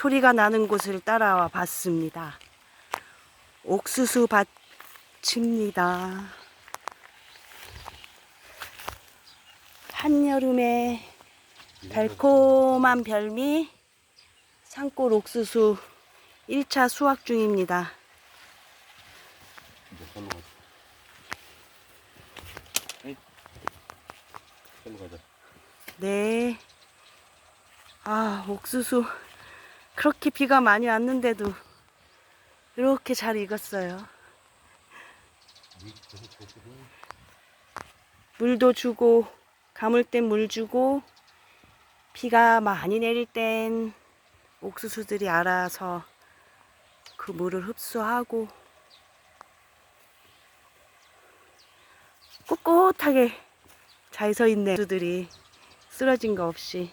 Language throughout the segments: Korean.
소리가 나는 곳을 따라와 봤습니다. 옥수수 밭입니다. 한여름에 달콤한 별미 산골 옥수수 1차 수확 중입니다. 가자. 네. 아, 옥수수. 그렇게 비가 많이 왔는데도 이렇게 잘 익었어요. 물도 주고, 가물 땐물 주고, 비가 많이 내릴 땐 옥수수들이 알아서 그 물을 흡수하고, 꼿꼿하게 잘 서 있네. 옥수수들이 쓰러진 거 없이.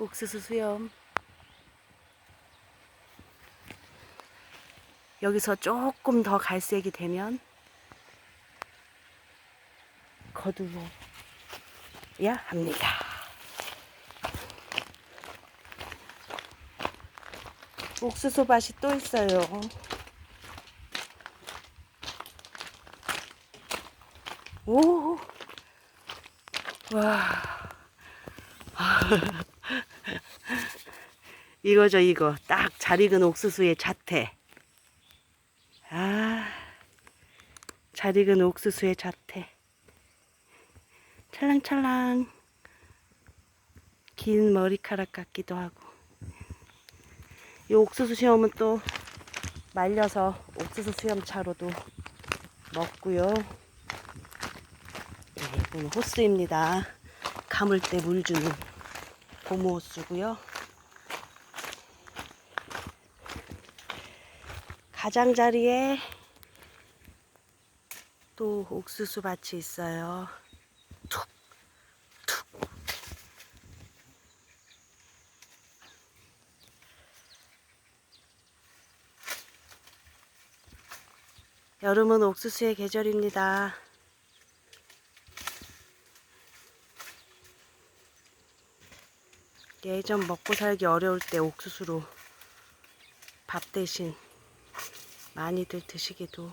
옥수수 수염. 여기서 조금 더 갈색이 되면 거두어야 합니다. 옥수수 밭이 또 있어요. 오, 와. 이거죠, 이거. 딱 잘 익은 옥수수의 자태. 아, 잘 익은 옥수수의 자태. 찰랑찰랑. 긴 머리카락 같기도 하고. 이 옥수수 수염은 또 말려서 옥수수 수염차로도 먹고요. 네, 이건 호스입니다. 감을 때 물 주는 고무 호스고요. 가장자리에 또 옥수수 밭이 있어요. 툭, 툭. 여름은 옥수수의 계절입니다. 예전 먹고 살기 어려울 때 옥수수로 밥 대신 많이들 드시기도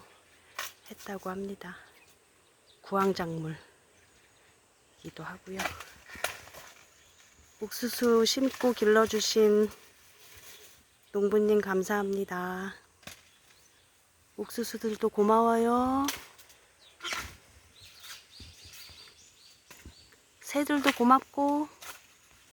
했다고 합니다. 구황작물이기도 하고요. 옥수수 심고 길러주신 농부님 감사합니다. 옥수수들도 고마워요. 새들도 고맙고